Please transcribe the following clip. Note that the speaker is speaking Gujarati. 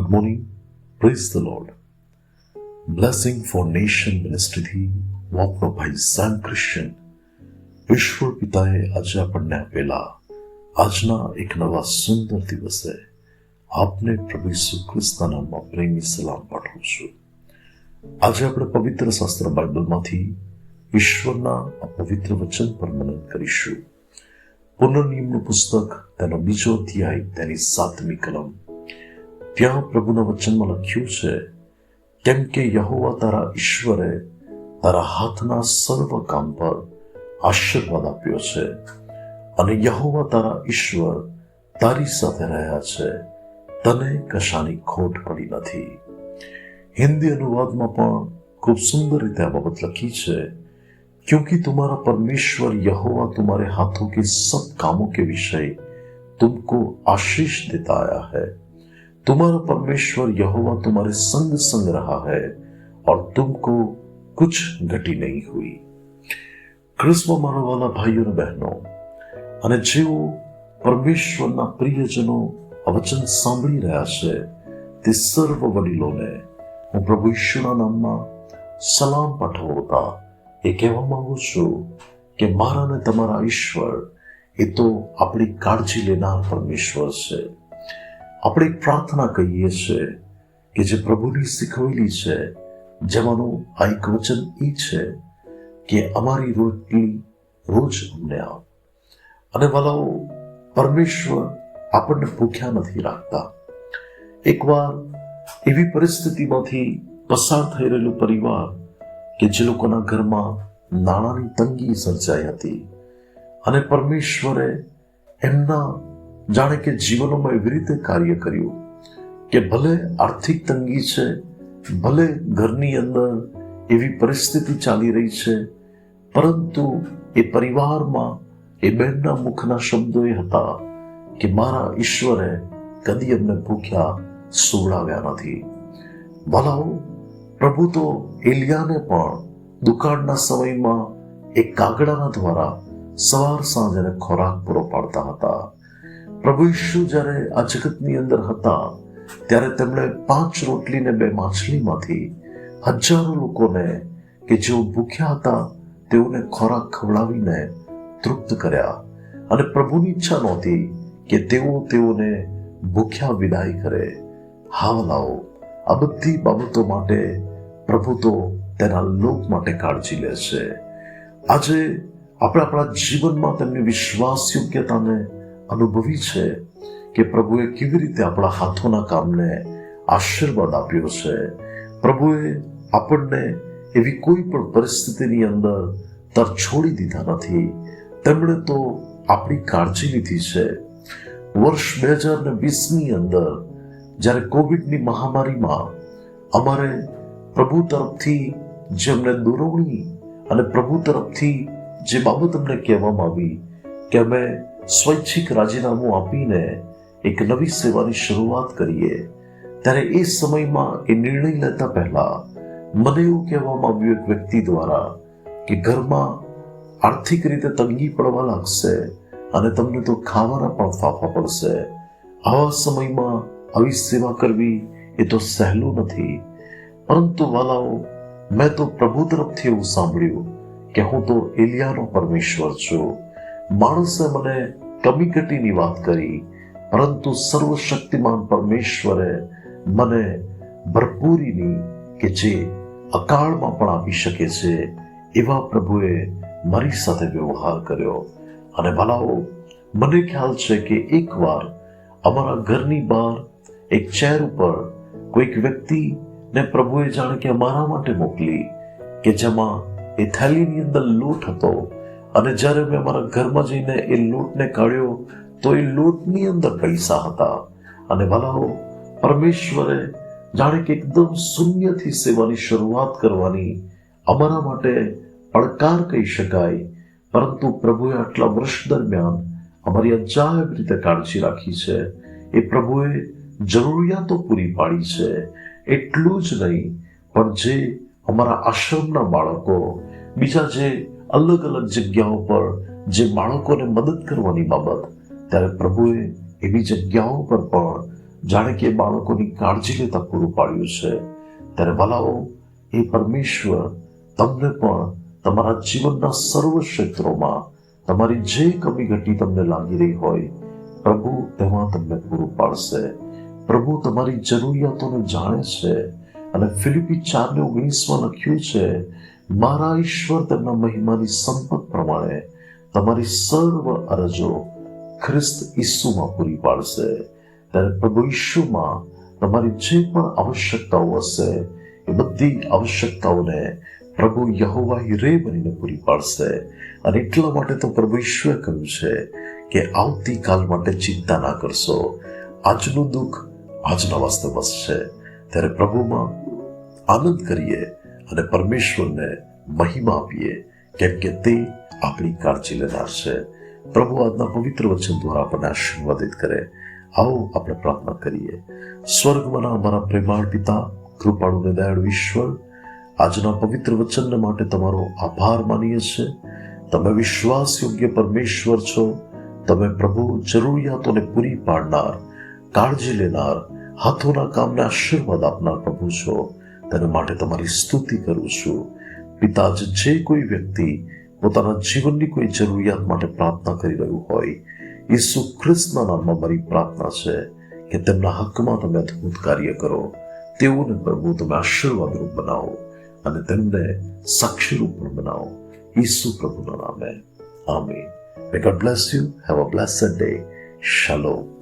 Good morning praise the lord blessing for nation મિનિસ્ટ્રીથી આપનો ભાઈ સાન ક્રિશ્ચન ઈશ્વર પિતાએ આજે આપણને આપેલા આજના એક નવા સુંદર દિવસે આપને પ્રભુ ઈસુ ખ્રિસ્તના નામમાં પ્રેમી સલામ પાઠવું છું આજે આપણે પવિત્ર શાસ્ત્ર બાઇબલમાંથી ઈશ્વરના આ પવિત્ર વચન પર મનન કરીશું પુનર્નિયમનું પુસ્તક તેનો બીજો અધ્યાય તેની સાતમી કલમ ત્યાં પ્રભુના વચનમાં લખ્યું છે કેમ કે યહોવા તારા ઈશ્વરે તારા હાથના સર્વ કામ પર આશીર્વાદ આપ્યો છે અને યહોવા તારા ઈશ્વર તારી સાથે રહ્યા છે તને કશાની ખોટ પડી નથી હિન્દી અનુવાદમાં પણ ખૂબ સુંદર રીતે આ બાબત લખી છે क्योंकि तुम्हारा परमेश्वर यहोवा तुम्हारे हाथों के सब कामों के विषय तुमको आशीष देता आया है तुम्हारा परमेश्वर यहोवा तुम्हारे संग संग रहा है और तुमको कुछ घटी नहीं हुई ક્રિસ્મ માનવાલા ભાઈઓ અને બહેનો અને જેઓ પરમેશ્વરના પ્રિયજનો આ વચન સાંભળી રહ્યા છે તે સર્વ વડીલોને હું પ્રભુ ઈશ્વરના નામમાં સલામ પાઠવતા એ કહેવા માંગુ છું કે મારા ને તમારા ઈશ્વર એ તો આપણી કાળજી લેનાર પરમેશ્વર છે આપણે પ્રાર્થના કહીએ છીએ કે જે પ્રભુની શીખવેલી છે, જેમાંનું આ એક વચન એ છે કે અમારી રોટલી રોજ અમને આપ. અને વાલાઓ, પરમેશ્વર આપણને ભૂખ્યા નથી રાખતા. એકવાર એવી પરિસ્થિતિમાંથી પસાર થઈ રહેલું પરિવાર કે જે લોકોના ઘરમાં નાણાંની તંગી સર્જાઈ હતી અને પરમેશ્વરે એમના જાણે કે જીવનોમાં એવી રીતે કાર્ય કર્યું કે ભલે આર્થિક તંગી છે, ભલે ઘરની અંદર એવી પરિસ્થિતિ ચાલી રહી છે, પરંતુ એ પરિવારમાં એ બહેનના મુખના શબ્દો એ હતા કે મારા ઈશ્વરે કદી અમને ભૂખ્યા સુવડાવ્યા નથી. ભલાઓ, પ્રભુ તો એલિયાને પણ દુકાળના સમયમાં એક કાગડાના દ્વારા સવાર સાંજ એને ખોરાક પૂરો પાડતા હતા. પ્રભુ ઈશુ જ્યારે આ જગતની અંદર હતા, ત્યારે તેમણે પાંચ રોટલી ને બે માછલીમાંથી હજારો લોકોને કે જેઓ ભૂખ્યા હતા, તેઓને ખોરાક ખવડાવીને તૃપ્ત કર્યા. અને પ્રભુની ઈચ્છા નહોતી કે તેઓ તેઓને ભૂખ્યા વિદાય કરે. હાવલાઓ આ બધી બાબતો માટે પ્રભુ તો તેના લોક માટે કાળજી લે છે. આજે આપણે આપણા જીવનમાં તેમની વિશ્વાસ યોગ્યતાને અનુભવી છે કે પ્રભુએ કેવી રીતે આપણા હાથોના કામને આશીર્વાદ આપ્યો છે. પ્રભુએ આપણને એવી કોઈ પણ પરિસ્થિતિની અંદર તર છોડી દીધા નથી. તેમણે તો આપણી કાળજી લીધી છે. વર્ષ બે હજાર ને વીસની અંદર જ્યારે કોવિડની મહામારીમાં અમારે પ્રભુ તરફથી જે અમને દોરવણી અને પ્રભુ તરફથી જે બાબત અમને કહેવામાં આવી કે અમે સ્વૈચ્છિક રાજીનામું આપીને એક નવી સેવાની શરૂઆત કરીએ, ત્યારે એ સમયમાં એ નિર્ણય લેતા પહેલા મને એવું કહેવામાં આવ્યું એક વ્યક્તિ દ્વારા કે ઘરમાં આર્થિક રીતે તંગી પડવા લાગશે અને તમને તો ખાવાના પણ ફાફા પડશે. આવા સમયમાં આવી સેવા કરવી એ તો સહેલું નથી. પરંતુ વાલાઓ, મેં તો પ્રભુ તરફથી એવું સાંભળ્યું કે હું તો એલિયાનો પરમેશ્વર છું. માણસે મને કમી કટીની વાત કરી, પરંતુ સર્વશક્તિમાન પરમેશ્વરે મને ભરપૂરીની કે જે અકાળમાં પણ આપી શકે છે, એવા પ્રભુએ મારી સાથે વ્યવહાર કર્યો. અને ભલાઓ, મને ખ્યાલ છે કે એકવાર અમારા ઘરની બહાર એક ચેર ઉપર કોઈક વ્યક્તિ ને પ્રભુએ જાણે કે અમારા માટે મોકલી, કે જેમાં એ થેલીની અંદર લોટ હતો અને જ્યારે મેં અમારા ઘરમાં જઈને એ લૂંટને કાઢ્યો, તો એ લૂંટની અંદર પૈસા હતા. અને ભલાઓ, પરમેશ્વરે જાણે કે એકદમ શૂન્યથી સેવાની શરૂઆત કરવાની અમારા માટે પડકાર કહી શકાય. પરંતુ પ્રભુએ આટલા વર્ષ દરમિયાન અમારી અજાયબ રીતે કાળજી રાખી છે. એ પ્રભુએ જરૂરિયાતો પૂરી પાડી છે. એટલું જ નહીં, પણ જે અમારા આશ્રમના બાળકો, બીજા જે અલગ અલગ જગ્યાઓ પર જે બાળકોને મદદ કરવાની બાબત, ત્યારે પ્રભુએ એવી જગ્યાઓ પર પણ જાણે કે બાળકોની કાળજી લેતા પૂરું પાડ્યું છે. ત્યારે ભલાઓ, એ પરમેશ્વર તમને પણ તમારા જીવનના સર્વ ક્ષેત્રોમાં તમારી જે કમી ઘટી તમને લાગી રહી હોય, પ્રભુ તેમાં તમને પૂરું પાડશે. પ્રભુ તમારી જરૂરિયાતોને જાણે છે અને ફિલિપી ચારને ઓગણીસમાં લખ્યું છે, મારા ઈશ્વર તેમના મહિમાની સંપત પ્રમાણે તમારી સર્વ અરજો ખ્રિસ્ત ઈસુમાં પૂરી પાડશે. ત્યારે પ્રભુ ઈસુમાં તમારી જે પણ આવશ્યકતાઓ હશે, એ બધી આવશ્યકતાઓને પ્રભુ યહોવાહી રે બનીને પૂરી પાડશે. અને એટલા માટે તો પ્રભુ ઈશ્વરે કહ્યું છે કે આવતીકાલ માટે ચિંતા ના કરશો. આજનું દુઃખ આજના વાસ્તે બસ છે ત્યારે પ્રભુમાં આનંદ કરીએ અને પરમેશ્વરને મહિમા આપીએ કેમ કે તે આપણી કાળજી લેનાર છે. પ્રભુ આજના પવિત્ર વચન દ્વારા આપણને આશીર્વાદિત કરે. આવો આપણે પ્રાર્થના કરીએ. સ્વર્ગમાંના અમારા પ્રેમાળ પિતા, કૃપાળુ ને દયાળુ ઈશ્વર, આજના પવિત્ર વચનને માટે તમારો આભાર માનીએ છે તમે વિશ્વાસ યોગ્ય પરમેશ્વર છો. તમે પ્રભુ જરૂરિયાતોને પૂરી પાડનાર, કાળજી લેનાર, હાથોના કામને આશીર્વાદ આપનાર પ્રભુ છો. તેને માટે તમારી સ્તુતિ કરું છું. પિતા, જે કોઈ વ્યક્તિ પોતાના જીવનની કોઈ જરૂરિયાત માટે પ્રાર્થના કરી રહ્યું હોય, ઈસુ ખ્રિસ્તના નામમાં મારી પ્રાર્થના છે કે તેમના હકમાં તમે અદ્ભુત કાર્ય કરો. તેઓને પ્રભુ તમે આશીર્વાદરૂપ બનાવો અને તેમને સાક્ષીરૂપ પણ બનાવો. ઈસુ પ્રભુના નામે. આમીન. May God bless you have a blessed day Shalom.